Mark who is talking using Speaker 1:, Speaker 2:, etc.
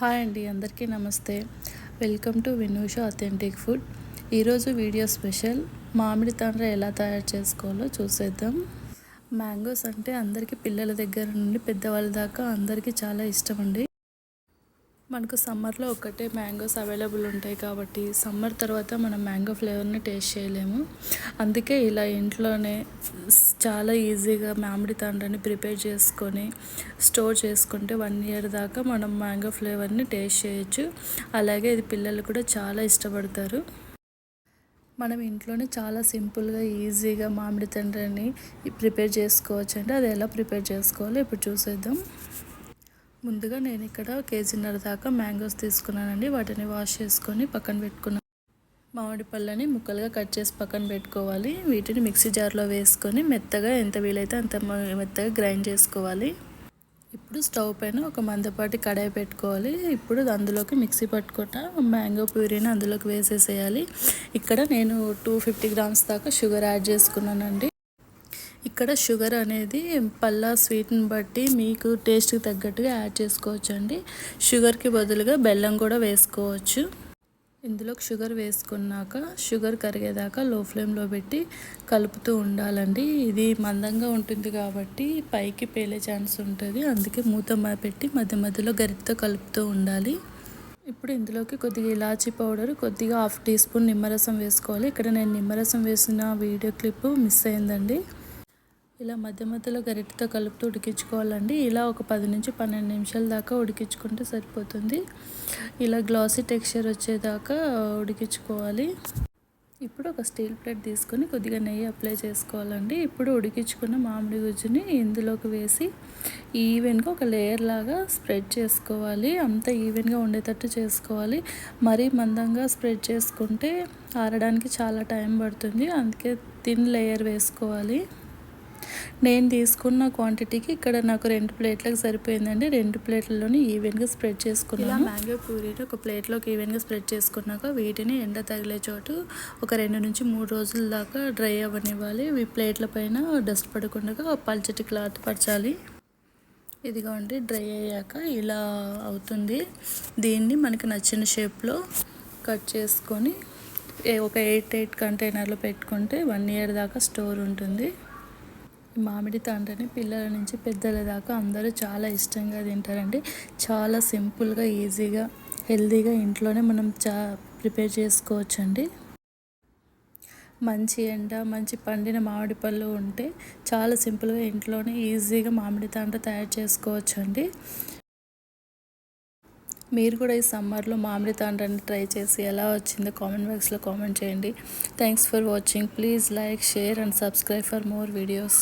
Speaker 1: Hi అండి అందరికీ నమస్తే. Welcome to Vinusha authentic food. ఈరోజు వీడియో స్పెషల్. మామిడి తాండ్ర ఎలా తయారు చేసుకోవాలో చూసేద్దాం. మ్యాంగోస్ అంటే అందరికీ పిల్లల దగ్గర నుండి పెద్దవాళ్ళ దాకా అందరికీ చాలా ఇష్టం అండి. మనకు సమ్మర్లో ఒక్కటే మ్యాంగోస్ అవైలబుల్ ఉంటాయి కాబట్టి సమ్మర్ తర్వాత మనం మ్యాంగో ఫ్లేవర్ని టేస్ట్ చేయలేము. అందుకే ఇలా ఇంట్లోనే చాలా ఈజీగా మామిడి తండ్రని ప్రిపేర్ చేసుకొని స్టోర్ చేసుకుంటే వన్ ఇయర్ దాకా మనం మ్యాంగో ఫ్లేవర్ని టేస్ట్ చేయొచ్చు. అలాగే ఇది పిల్లలు కూడా చాలా ఇష్టపడతారు. మనం ఇంట్లోనే చాలా సింపుల్గా ఈజీగా మామిడి తండ్రిని ప్రిపేర్ చేసుకోవచ్చు అంటే అది ఎలా ప్రిపేర్ చేసుకోవాలో ఇప్పుడు చూసేద్దాం. ముందుగా నేను ఇక్కడ కేజీన్నర దాకా మ్యాంగోస్ తీసుకున్నానండి. వాటిని వాష్ చేసుకొని పక్కన పెట్టుకున్నాను. మామిడి పళ్ళని ముక్కలుగా కట్ చేసి పక్కన పెట్టుకోవాలి. వీటిని మిక్సీ జార్లో వేసుకొని మెత్తగా ఎంత వీలైతే అంత మెత్తగా గ్రైండ్ చేసుకోవాలి. ఇప్పుడు స్టవ్ పైన ఒక మందపాటి కడాయి పెట్టుకోవాలి. ఇప్పుడు అందులోకి మిక్సీ పట్టుకుంటా మ్యాంగో ప్యూరీని అందులోకి వేసేసేయాలి. ఇక్కడ నేను టూ ఫిఫ్టీ గ్రామ్స్ దాకా షుగర్ యాడ్ చేసుకున్నానండి. ఇక్కడ షుగర్ అనేది పల్లా స్వీట్ని బట్టి మీకు టేస్ట్కి తగ్గట్టుగా యాడ్ చేసుకోవచ్చు అండి షుగర్కి బదులుగా బెల్లం కూడా వేసుకోవచ్చు. ఇందులోకి షుగర్ వేసుకున్నాక షుగర్ కరిగేదాకా లో ఫ్లేమ్లో పెట్టి కలుపుతూ ఉండాలండి. ఇది మందంగా ఉంటుంది కాబట్టి పైకి పేలే ఛాన్స్ ఉంటుంది. అందుకే మూత పెట్టి మధ్య మధ్యలో గరిటతో కలుపుతూ ఉండాలి. ఇప్పుడు ఇందులోకి కొద్దిగా ఇలాచీ పౌడర్ కొద్దిగా హాఫ్ టీ స్పూన్ నిమ్మరసం వేసుకోవాలి. ఇక్కడ నేను నిమ్మరసం వేసిన వీడియో క్లిప్ మిస్ అయిందండి. ఇలా మధ్య మధ్యలో గరిటతో కలుపుతూ ఉడికించుకోవాలండి. ఇలా ఒక పది నుంచి పన్నెండు నిమిషాల దాకా ఉడికించుకుంటే సరిపోతుంది. ఇలా గ్లాసీ టెక్స్చర్ వచ్చేదాకా ఉడికించుకోవాలి. ఇప్పుడు ఒక స్టీల్ ప్లేట్ తీసుకొని కొద్దిగా నెయ్యి అప్లై చేసుకోవాలండి. ఇప్పుడు ఉడికించుకున్న మామిడి గుజ్జుని ఇందులోకి వేసి ఈవెన్గా ఒక లేయర్ లాగా స్ప్రెడ్ చేసుకోవాలి. అంత ఈవెన్గా ఉండేటట్టు చేసుకోవాలి. మరీ మందంగా స్ప్రెడ్ చేసుకుంటే ఆరడానికి చాలా టైం పడుతుంది. అందుకే థిన్ లేయర్ వేసుకోవాలి. నేను తీసుకున్న క్వాంటిటీకి ఇక్కడ నాకు రెండు ప్లేట్లకు సరిపోయిందండి. రెండు ప్లేట్లలోని ఈవెన్గా స్ప్రెడ్ చేసుకున్నాను. మ్యాంగో ప్యూరీని ఒక ప్లేట్లోకి ఈవెన్గా స్ప్రెడ్ చేసుకున్నాక వీటిని ఎండ తగిలే చోటు ఒక రెండు నుంచి మూడు రోజుల దాకా డ్రై అవ్వనివ్వాలి. ఈ ప్లేట్ల పైన డస్ట్ పడకుండా పల్చటి క్లాత్ పరచాలి. ఇదిగోండి డ్రై అయ్యాక ఇలా అవుతుంది. దీన్ని మనకి నచ్చిన షేప్లో కట్ చేసుకొని ఒక ఎయిట్ ఎయిట్ కంటైనర్లో పెట్టుకుంటే వన్ ఇయర్ దాకా స్టోర్ ఉంటుంది. మామిడి తాండ్రని పిల్లల నుంచి పెద్దల దాకా అందరూ చాలా ఇష్టంగా తింటారండి. చాలా సింపుల్గా ఈజీగా హెల్తీగా ఇంట్లోనే మనం చా ప్రిపేర్ చేసుకోవచ్చండి. మంచి ఎండ మంచి పండిన మామిడి పళ్ళు ఉంటే చాలా సింపుల్గా ఇంట్లోనే ఈజీగా మామిడి తాండ్ర తయారు చేసుకోవచ్చండి. మీరు కూడా ఈ సమ్మర్లో మామిడి తాండ్రాన్ని ట్రై చేసి ఎలా వచ్చిందో కామెంట్ బాక్స్లో కామెంట్ చేయండి. Thanks for watching please like share and subscribe for more videos